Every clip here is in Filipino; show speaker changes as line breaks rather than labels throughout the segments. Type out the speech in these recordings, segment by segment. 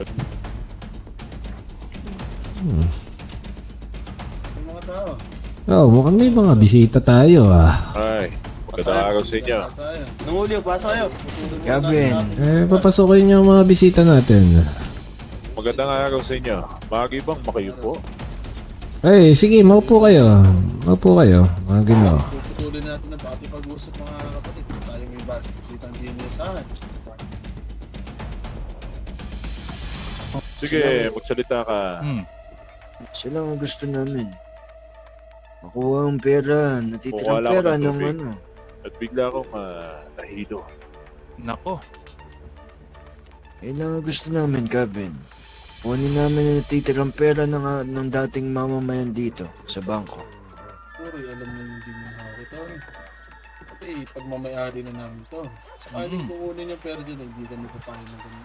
Yung mga tao.
Oh, mukhang may mga bisita tayo ah.
Ay, magandang araw sa inyo.
Tayo. Nangulyo, pasok kayo.
Gavin,
Eh, papasokin yung mga bisita natin.
Magandang araw sa inyo. Magibang makayo
Eh, sige, maupo kayo. Maupo kayo, mga ginoo.
Puputulin natin ang pati pag-uusap mga kapatid. Tayo may ba't sitang DNA sa akin.
Sige, magsalita ka.
Hmm.
siya lang ang gusto namin. Makuha ang pera, natitirang
lang ako
pera
ng
ng
tubig.
ano.
At bigla akong uh, nahilo.
Nako.
Yan lang ang gusto namin, Gavin. Kunin namin ang natitirang pera ng, ah, ng dating mamamayan dito, sa bangko.
Puro, alam mo hindi mo hawak ito. Pati pagmamayari na namin to. Sakaling
Mhm.
kukunin yung pera dyan, hindi kami papahin ng ganun.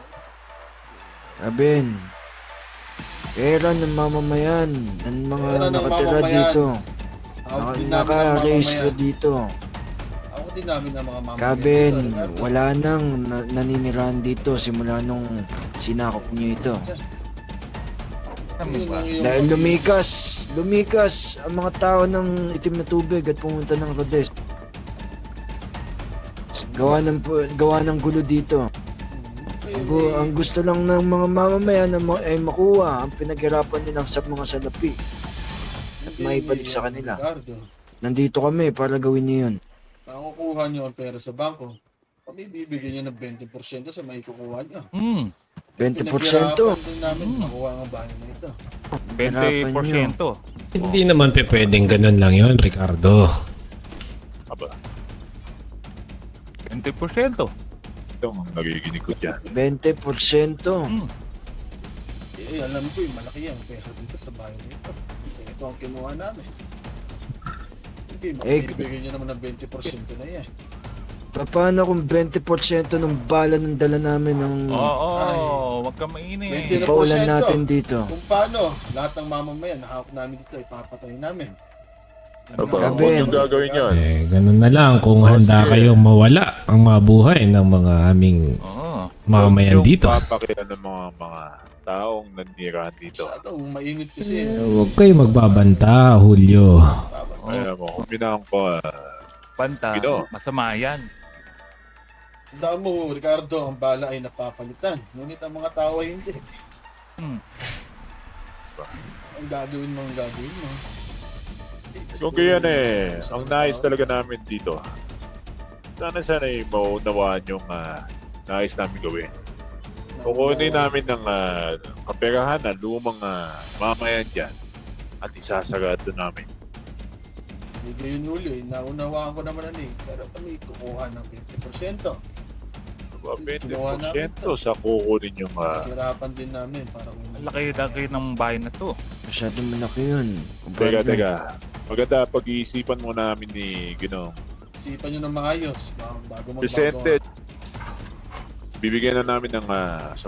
Gavin, pera ng mamamayan, ng mga
Pera ng
nakatira
mamamayan.
dito.
Ako din namin ang
naka-register
mamamayan.
dito.
Ako din namin ang mga mamamayan.
Gavin,
dito, Ricardo.
wala nang na- naninirahan dito simula nung sinakop niyo ito.
Tama
Yun
ba?
Dahil lumikas, lumikas ang mga tao ng itim na tubig at pumunta ng Rodes. Gawa ng, gawa ng gulo dito.
Eh,
Ang, gu- ang gusto lang ng mga mamamayan na ma- ay makuha ang pinaghirapan nila sa mga salapi. At maibalik sa
eh,
kanila.
Ricardo,
Nandito kami para gawin niyo yun.
Nakukuha nyo ang pera sa bangko. Kami bibigyan nyo ng 20% sa may kukuha.
Hmm.
20%.
Pinaghirapan din namin
Hmm.
nakuha ang bahay na ito.
20%.
Hindi naman pe pwedeng ganun lang yon Ricardo.
Aba,
20%.
Ito ang nagiginig ko dyan.
20%.
Hmm.
Eh, alam ko yung malaki ang pera dito sa bahay na ito. Eh, ito ang kinuha namin. Hindi,
Eh,
makibigyan nyo naman ng 20% na yan.
Paano kung 20% ng bala ng dala namin ng
Oo,
Ay.
wag ka mainit.
20
paulan
20%.
natin dito?
Kung paano, lahat ng mamamayan, nahawak namin dito, ipapatay namin.
Gavin.
huwag yung gagawin yun.
Eh, ganun na lang kung handa kayong mawala ang mga buhay ng mga aming
Oo.
mamamayan
Huwag
dito.
papakita ng mga mga taong nanirahan dito.
Masyado, mainit kasi.
Eh, Huwag kayo magbabanta, Julio.
Alam mo, kung binang ko, ah,
Panta,
Gino.
masama yan.
Tandaan mo, Ricardo, ang bala ay napapalitan. Ngunit ang mga tao ay hindi.
Hmm.
Ang gagawin mo, ang gagawin mo.
Kung ganyan eh, ang nais talaga namin dito, sana sana ay maunawaan yung ah, nais namin gawin. Kukunin namin ng uh, kaperahan ng lumang ah, mamayan dyan at isasagado namin.
Hindi yun Julio, eh. naunawaan ko naman ano eh. Pero kami kukuha ng 20%.
Diba,
Ginawa namin
20% sa kukunin yung ah,
Hirapan din namin para kung
laki-laki ng bahay na to.
Masyadong malaki yun.
Teka, teka. Maganda pag-iisipan mo namin ni Ginong.
isipan nyo ng maayos ba- bago magbago.
Vicente, bibigyan na namin ng ah, 10%.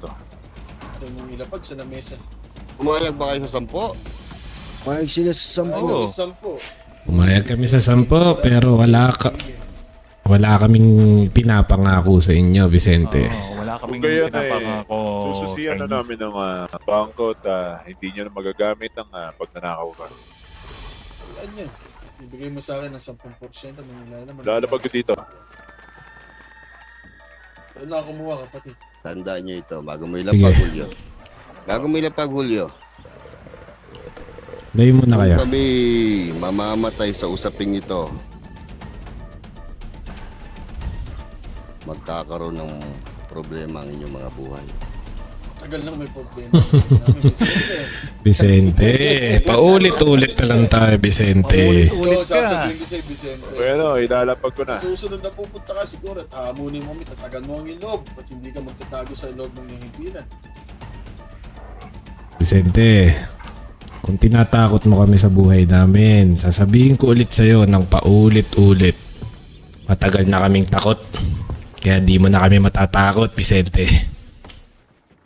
Ano yung ilapag sa lamesa.
Umayag ba kayo sa sampo?
Pahig sila sa sampu.
Ano,
Oo.
isang po.
Pumayag kami sa sampo pero wala ka wala kaming pinapangako sa inyo, Vicente.
Oo, wala
Kung
kaming
gayon ay
pinapangako.
sususiyan na namin ng ah, bangko at ah, hindi nyo na magagamit ang uh, pagnanakaw ka.
Yan yun. Ibigay mo sa akin ng 10% ng wala naman.
Lalapag ko dito.
Ano na kumuha kapatid.
Tandaan nyo ito, bago mo
Sige.
ilapag Hulyo. Bago mo ilapag Hulyo,
Layo muna kayo.
kung kami mamamatay sa usaping ito, magkakaroon ng problema ang inyong mga buhay.
Tagal nang may problema. Vicente.
Paulit-ulit na lang tayo, Vicente.
Ulit ka.
sasabihin ko sa'yo, Vicente.
Bueno, ilalapag ko na.
Susunod na pupunta ka siguro at hamunin mo tatagan mo ang ilog at hindi ka magtatago sa loob ng himpilan.
Vicente, kung tinatakot mo kami sa buhay namin, sasabihin ko ulit sa'yo ng paulit-ulit. Matagal na kaming takot. Kaya di mo na kami matatakot, Vicente.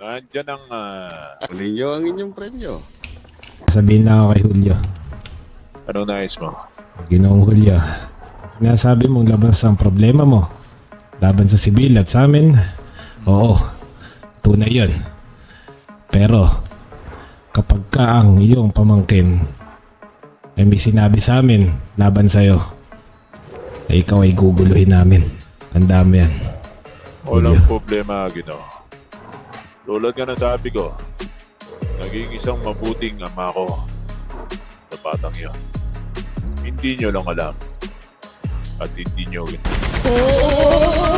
Nandyan ang... ah,
Alin nyo ang inyong premyo.
Sabihin lang ako kay Julio.
anong nais mo?
Ginoong Julio. Sinasabi mong labas ang problema mo. Laban sa sibil at sa amin. Oo, tunay yun. Pero, kapag ka ang iyong pamangkin ay may sinabi sa amin laban sa'yo, ay ikaw ay guguluhin namin. Tanda mo yan.
Walang problema, Ginoo. Tulad nga ng sabi ko, naging isang mabuting ama ko sa batang yun. Hindi nyo lang alam at hindi nyo ginawa.